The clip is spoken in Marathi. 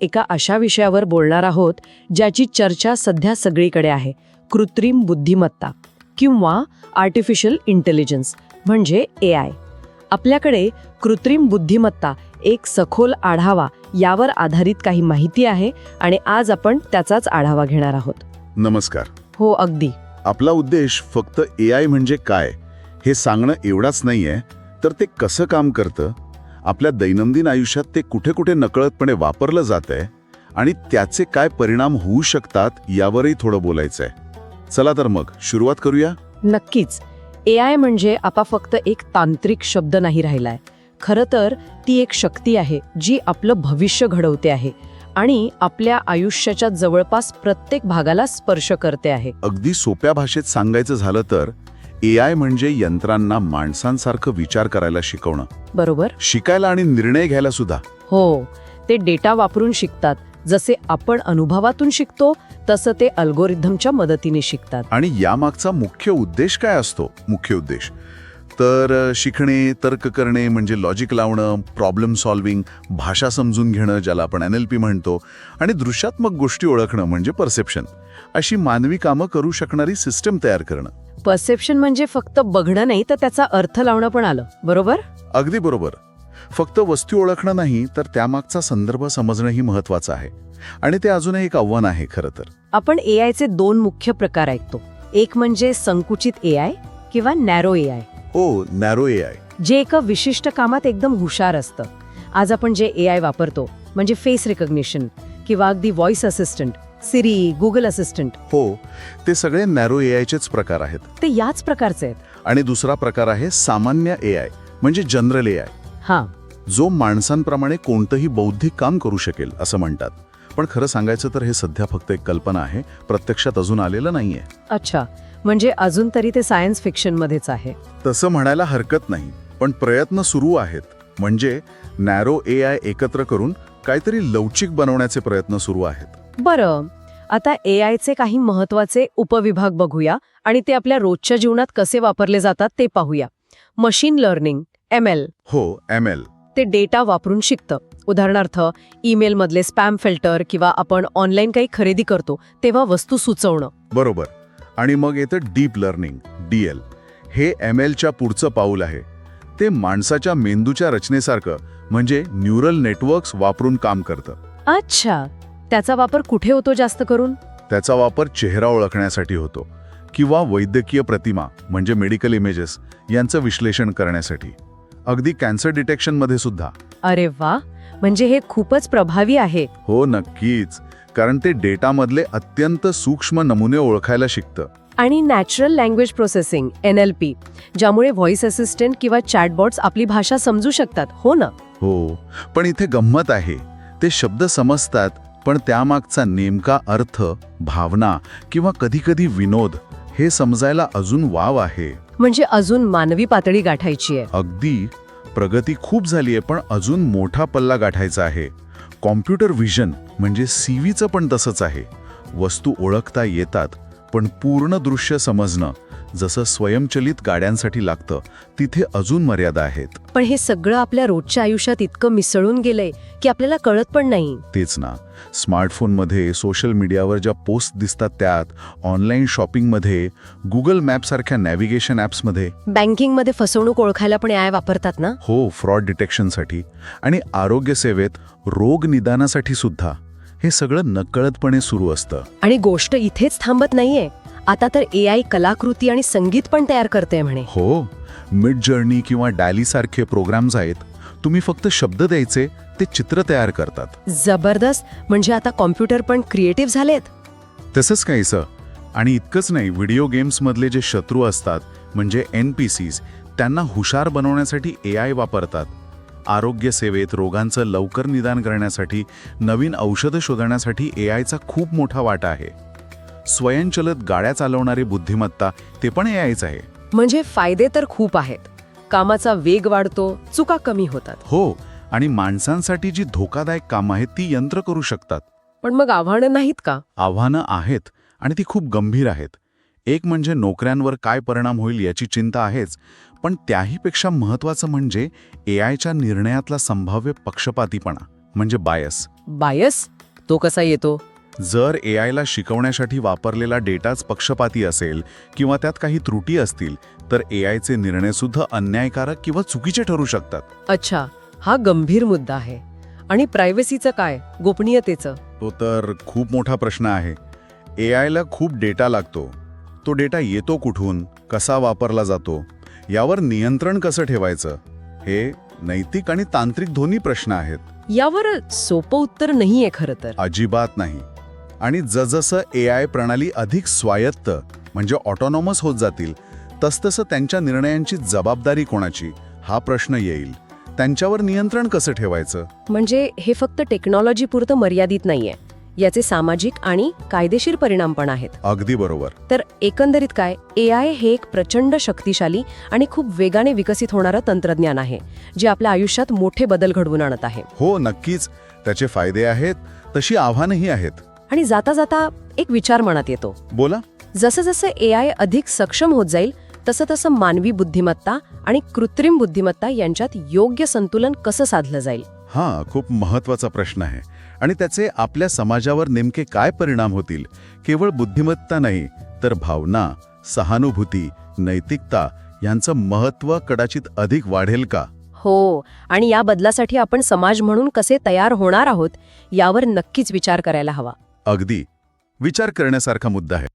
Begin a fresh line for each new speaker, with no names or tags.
एका अशा विषयावर बोलणार आहोत ज्याची चर्चा सध्या सगळीकडे आहे. कृत्रिम बुद्धिमत्ता किंवा आर्टिफिशियल इंटेलिजन्स म्हणजे ए आय आपल्याकडे कृत्रिम बुद्धिमत्ता एक सखोल आढावा यावर आधारित काही माहिती आहे आणि आज आपण त्याचाच आढावा घेणार आहोत.
नमस्कार.
हो अगदी.
आपला उद्देश फक्त ए आय म्हणजे काय हे सांगणं एवढाच नाहीये तर ते कसं काम करतं? आपल्या दैनंदिन आयुष्यात ते कुठे कुठे नकळतपणे वापरलं जात आहे आणि त्याचे काय परिणाम होऊ शकतात यावरही थोडं बोलायचं आहे चला तर मग सुरुवात करूया?
नक्कीच. ए आय म्हणजे आपा फक्त एक तांत्रिक शब्द नाही राहिलाय. खरं तर ती एक शक्ती आहे जी आपलं भविष्य घडवते आहे आणि आपल्या आयुष्याच्या जवळपास प्रत्येक भागाला स्पर्श करते आहे.
अगदी सोप्या भाषेत सांगायचं झालं तर ए आय म्हणजे यंत्रांना माणसांसारखं विचार करायला शिकवणं.
बरोबर?
शिकायला आणि निर्णय घ्यायला सुद्धा.
हो. ते डेटा वापरून शिकतात. जसे आपण अनुभवातून शिकतो तसं ते अल्गोरिथमच्या मदतीने शिकतात.
आणि यामागचा मुख्य उद्देश काय असतो? मुख्य उद्देश. तर शिकणे तर्क करणे म्हणजे लॉजिक लावणं प्रॉब्लेम सॉल्व्हिंग भाषा समजून घेणं ज्याला आपण एन एल पी म्हणतो आणि दृश्यात्मक गोष्टी ओळखणं म्हणजे परसेप्शन अशी मानवी कामं करू शकणारी सिस्टम तयार करणं.
परसेप्शन म्हणजे फक्त बघणं नाही तर त्याचा अर्थ लावणं पण आलं. बरोबर?
अगदी बरोबर. फक्त वस्तू ओळखणं नाही तर त्यामागचा संदर्भ समजणंही महत्वाचं आहे. आणि ते अजूनही एक आव्हान आहे खरं तर.
आपण ए आयचे दोन मुख्य प्रकार ऐकतो. एक म्हणजे संकुचित ए आय किंवा narrow A
O narrow A I
जे एका विशिष्ट कामात एकदम हुशार असतं. आज आपण जे ए आय वापरतो म्हणजे फेस रिकग्निशन किंवा अगदी voice assistant Siri Google assistant
हो ते सगळे नॅरो ए आयचेच प्रकार आहेत.
ते याच प्रकारचे आहेत.
आणि दुसरा प्रकार आहे सामान्य ए आय म्हणजे जनरल ए आय
हां.
जो माणसांप्रमाणे कोणतंही बौद्धिक काम करू शकेल असं म्हणतात. पण खरं सांगायचं तर हे सध्या फक्त एक कल्पना आहे प्रत्यक्षात अजून आलेलं नाहीये.
अच्छा. म्हणजे अजून तरी ते सायन्स फिक्शनमध्येच आहे.
तसं म्हणायला हरकत नाही पण प्रयत्न सुरू आहेत. म्हणजे नॅरो ए आय एकत्र करून काहीतरी लवचिक बनवण्याचे प्रयत्न सुरू आहेत.
बरं. आता ए आयचे काही महत्त्वाचे उपविभाग बघूया आणि ते आपल्या रोजच्या जीवनात कसे वापरले जातात ते पाहूया. Machine learning M L.
हो एम एल.
ते डेटा वापरून शिकतं. उदाहरणार्थ ईमेलमधले स्पॅम फिल्टर किंवा आपण ऑनलाईन काही खरेदी करतो तेव्हा वस्तू सुचवणं.
बरोबर. आणि मग येतं डीप लर्निंग डी एल हे एम एलच्या पुढचं पाऊल आहे. ते माणसाच्या मेंदूच्या रचनेसारखं म्हणजे न्यूरल नेटवर्क्स वापरून काम करतं.
अच्छा. त्याचा वापर कुठे होतो जास्त करून?
त्याचा वापर चेहरा ओळखण्यासाठी होतो किंवा वैद्यकीय प्रतिमा म्हणजे मेडिकल इमेजेस यांचं विश्लेषण करण्यासाठी. अगदी कॅन्सर डिटेक्शनमध्ये सुद्धा.
अरे वा. म्हणजे हे खूपच प्रभावी आहे.
हो नक्कीच. कारण ते डेटामधले अत्यंत सूक्ष्म नमुने ओळखायला शिकतं.
आणि natural language processing N L P ज्यामुळे व्हॉइस असिस्टंट किंवा चॅटबॉट्स आपली भाषा समजू शकतात हो ना?
हो पण इथे गंमत आहे. ते शब्द समजतात पण त्यामागचा नेमका अर्थ भावना किंवा कधीकधी विनोद हे समजायला अजून वाव आहे.
म्हणजे अजून मानवी पातळी गाठायची आहे.
अगदी. प्रगती खूप झाली आहे पण अजून मोठा पल्ला गाठायचा आहे. कॉम्प्युटर व्हिजन म्हणजे सी व्हीचं पण तसंच आहे. वस्तू ओळखता येतात पण पूर्ण दृश्य समजणं जसं स्वयंचलित गाड्यांसाठी लागतं तिथे अजून मर्यादा आहेत.
पण हे सगळं आपल्या रोजच्या आयुष्यात इतकं मिसळून गेलंय की आपल्याला कळत पण नाही.
तेच ना. स्मार्टफोनमध्ये सोशल मीडियावर ज्या पोस्ट दिसतात त्यात ऑनलाईन शॉपिंगमध्ये गुगल मॅपसारख्या नॅव्हिगेशन ॲप्समध्ये.
बँकिंगमध्ये फसवणूक ओळखायला पण आय वापरतात ना?
हो फ्रॉड डिटेक्शनसाठी. आणि आरोग्य सेवेत रोग निदानासाठी सुद्धा. हे सगळं नकळतपणे सुरू असतं.
आणि गोष्ट इथेच थांबत नाहीये. आता तर ए आय कलाकृती आणि संगीत पण तयार करते म्हणे.
हो मिड जर्नी किंवा डॅली सारखे प्रोग्राम्स आहेत तुम्ही फक्त शब्द द्यायचे ते चित्र तयार करतात.
जबरदस्त म्हणजे आता कॉम्प्युटर पण क्रिएटिव्ह झालेत.
तसंच काहीसं आणि इतकंच नाही व्हिडिओ गेम्समधले जे शत्रू असतात म्हणजे एन पी सीज त्यांना हुशार बनवण्यासाठी ए आय वापरतात. आरोग्य सेवेत रोगांचं लवकर निदान करण्यासाठी नवीन औषधं शोधण्यासाठी ए आयचा खूप मोठा वाटा आहे. स्वयंचलित गाड्या चालवणारी बुद्धिमत्ता ते पण ए आयच आहे.
म्हणजे फायदे तर खूप आहेत. कामाचा वेग वाढतो चुका कमी होतात.
हो आणि माणसांसाठी जी धोकादायक कामं आहेत ती यंत्र करू शकतात.
पण मग आव्हानं नाहीत का?
आव्हानं आहेत आणि ती खूप गंभीर आहेत. एक म्हणजे नोकऱ्यांवर काय परिणाम होईल याची चिंता आहेच पण त्याहीपेक्षा महत्त्वाचं म्हणजे ए आयच्या निर्णयातला संभाव्य पक्षपातीपणा म्हणजे बायस
बायस तो कसा येतो?
जर ए आयला शिकवण्यासाठी वापरलेला डेटाच पक्षपाती असेल किंवा त्यात काही त्रुटी असतील तर ए आयचे निर्णयसुद्धा अन्यायकारक किंवा चुकीचे ठरू शकतात.
अच्छा हा गंभीर मुद्दा आहे. आणि प्रायव्हसीचं काय? गोपनीयतेचं?
तो तर खूप मोठा प्रश्न आहे. ए आयला खूप डेटा लागतो. तो डेटा येतो कुठून? कसा वापरला जातो? यावर नियंत्रण कसं ठेवायचं? हे नैतिक आणि तांत्रिक दोन्ही प्रश्न आहेत.
यावर सोपं उत्तर नाहीये खरं तर.
अजिबात नाही. आणि जसजसं ए आय प्रणाली अधिक स्वायत्त म्हणजे ऑटोनॉमस होत जातील तसतसं त्यांच्या निर्णयांची जबाबदारी कोणाची हा प्रश्न येईल. त्यांच्यावर नियंत्रण कसं ठेवायचं?
म्हणजे हे फक्त टेक्नॉलॉजी पुरतं मर्यादित नाहीये. याचे सामाजिक आणि कायदेशीर परिणाम पण आहेत.
अगदी बरोबर.
तर एकंदरीत काय ए आय हे एक प्रचंड शक्तिशाली आणि खूप वेगाने विकसित होणारं तंत्रज्ञान आहे जे आपल्या आयुष्यात मोठे बदल घडवून आणत आहे.
हो नक्कीच. त्याचे फायदे आहेत तशी आव्हानंही आहेत.
आणि जाता जाता एक विचार मनात येतो.
बोला.
जसं जसं ए आय अधिक सक्षम होत जाईल तसं तसं मानवी बुद्धिमत्ता आणि कृत्रिम बुद्धिमत्ता यांच्यात योग्य संतुलन कसं साधलं जाईल?
हा खूप महत्त्वाचा प्रश्न आहे. आणि त्याचे आपल्या समाजावर नेमके काय परिणाम होतील? केवळ बुद्धिमत्ता नाही तर भावना सहानुभूती नैतिकता यांचं महत्त्व कदाचित अधिक वाढेल का?
हो आणि या बदलासाठी आपण समाज म्हणून कसे तयार होणार आहोत यावर नक्कीच विचार करायला हवा.
अगदी. विचार करण्यासारखा मुद्दा आहे.